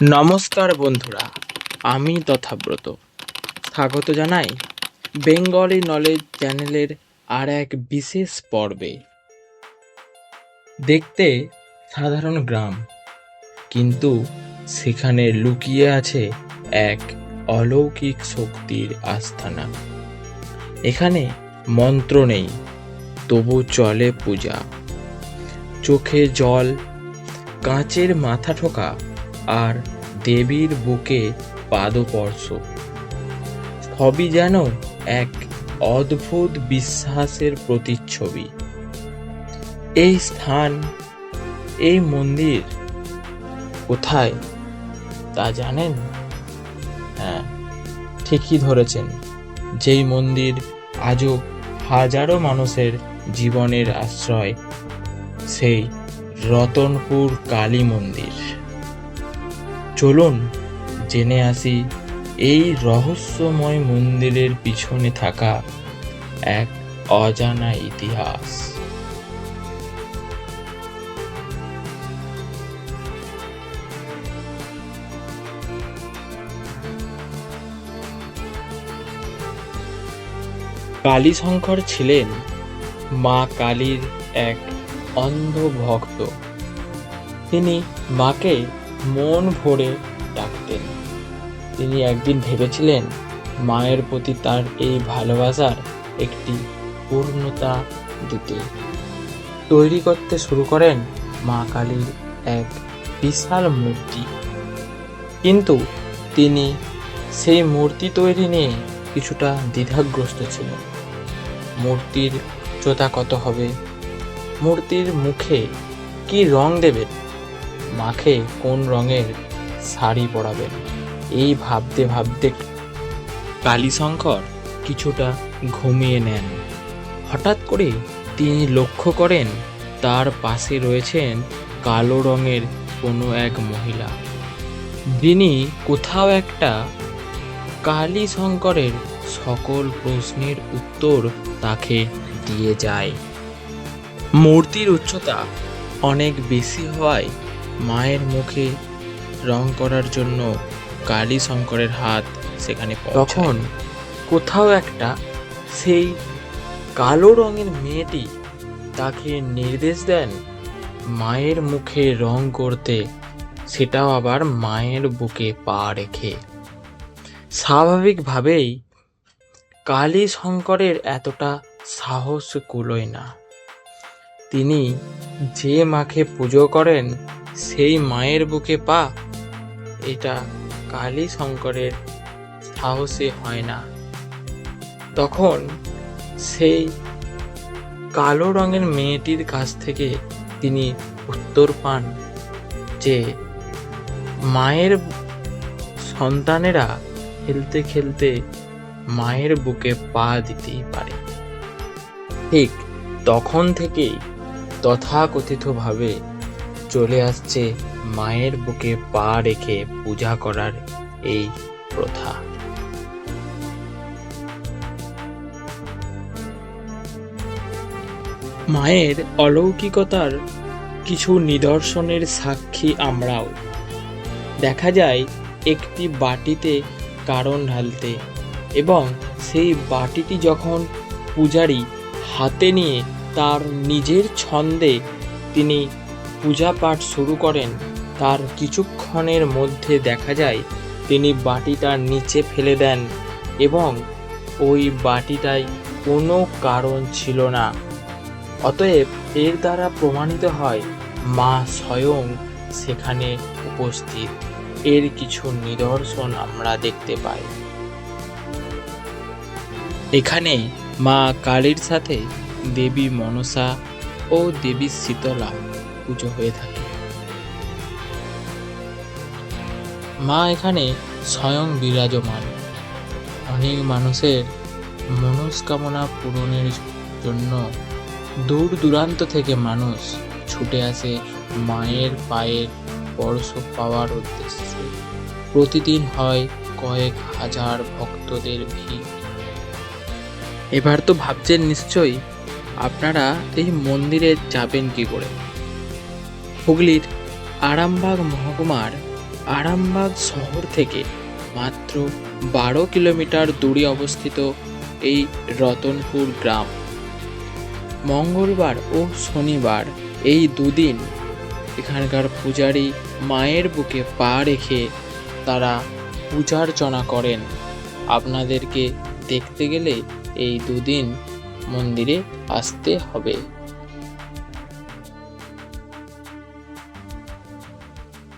নমস্কার বন্ধুরা, আমি তথাব্রত। স্বাগত জানাই বেঙ্গলি নলেজ চ্যানেলের আর এক বিশেষ পর্বে। দেখতে সাধারণ গ্রাম, কিন্তু সেখানে লুকিয়ে আছে এক অলৌকিক শক্তির আস্থানা। এখানে মন্ত্র নেই, তবু চলে পূজা। চোখে জল, কাঁচের মাথা ঠোকা আর দেবীর বুকে পাদস্পর্শ সবই যেন এক অদ্ভুত বিশ্বাসের প্রতিচ্ছবি। এই স্থান, এই মন্দির কোথায় তা জানেন? হ্যাঁ ঠিকই ধরেছেন। যেই মন্দির আজও হাজারো মানুষের জীবনের আশ্রয়, সেই রতনপুর কালী মন্দির। চলুন জেনে আসি এই রহস্যময় মন্দিরের পিছনে থাকা এক অজানা ইতিহাস। কালীশঙ্কর ছিলেন মা কালীর এক অন্ধ ভক্ত। তিনি মাকে মন ভরে ডাকতেন। তিনি একদিন ভেবেছিলেন, মায়ের প্রতি তার এই ভালোবাসার একটি পূর্ণতা দিতে। তৈরি করতে শুরু করেন মা কালীর এক বিশাল মূর্তি। কিন্তু তিনি সেই মূর্তি তৈরি নিয়ে কিছুটা দ্বিধাগ্রস্ত ছিলেন। মূর্তির চোতা কত হবে? মূর্তির মুখে কি রং দেবেন? মাখে কোন রঙের শাড়ি পরাবেন? এই ভাবতে ভাবতে কালীশঙ্কর কিছুটা ঘুমিয়ে নেন। হঠাৎ করে তিনি লক্ষ্য করেন, তার পাশে রয়েছেন কালো রঙের কোনো এক মহিলা। যিনি কোথাও একটা কালী শঙ্করের সকল প্রশ্নের উত্তর তাকে দিয়ে যায়। মূর্তির উচ্চতা অনেক বেশি হওয়ায় মায়ের মুখে রং করার জন্য কালী শঙ্করের হাত সেখানে তখন কোথাও একটা সেই কালো রঙের মেয়েটি তাকে নির্দেশ দেন মায়ের মুখে রং করতে। সেটাও আবার মায়ের বুকে পা রেখে। স্বাভাবিকভাবেই কালী শঙ্করের এতটা সাহস কুলোয় না। তিনি যে মাকে পুজো করেন সেই মায়ের বুকে পা। এটা কালী শঙ্করের সাহসে হয় না। তখন সেই কালো রঙের মেয়েটির কাছ থেকে তিনি উত্তর পান যে, মায়ের সন্তানেরা খেলতে খেলতে মায়ের বুকে পা দিতেই পারে। ঠিক তখন থেকেই তথাকথিতভাবে চলে আসছে মায়ের বুকে পা রেখে পূজা করার এই প্রথা। মায়ের অলৌকিকতার কিছু নিদর্শনের সাক্ষী আমরাও। দেখা যায় একটি বাটিতে কারণ ঢালতে এবং সেই বাটিটি যখন পূজারী হাতে নিয়ে তার নিজের ছন্দে তিনি পূজা পাঠ শুরু করেন, তার কিছুক্ষণের মধ্যে দেখা যায় তিনি বাটিটা নিচে ফেলে দেন এবং ওই বাটিটায় কোনো কারণ ছিল না। অতএব এর দ্বারা প্রমাণিত হয়, মা স্বয়ং সেখানে উপস্থিত। এর কিছু নিদর্শন আমরা দেখতে পাই। এখানে মা কালীর সাথে দেবী মনসা ও দেবী শীতলা পুজো হয়ে থাকে। মা এখানে স্বয়ং বিরাজমান। অনেক মানুষের মনস্কামনা পূরণের জন্য দূর দূরান্ত থেকে মানুষ ছুটে আসে মায়ের পায়ের স্পর্শ পাওয়ার উদ্দেশ্যে। প্রতিদিন হয় কয়েক হাজার ভক্তদের ভিড়। এবার তো ভাবছেন নিশ্চয়ই আপনারা এই মন্দিরে যাবেন কি করে? হুগলির আরামবাগ মহকুমার আরামবাগ শহর থেকে মাত্র বারো কিলোমিটার দূরে অবস্থিত এই রতনপুর গ্রাম। মঙ্গলবার ও শনিবার এই দুদিন এখানকার পূজারী মায়ের বুকে পা রেখে তারা পূজার্চনা করেন। আপনাদেরকে দেখতে গেলে এই দুদিন মন্দিরে আসতে হবে।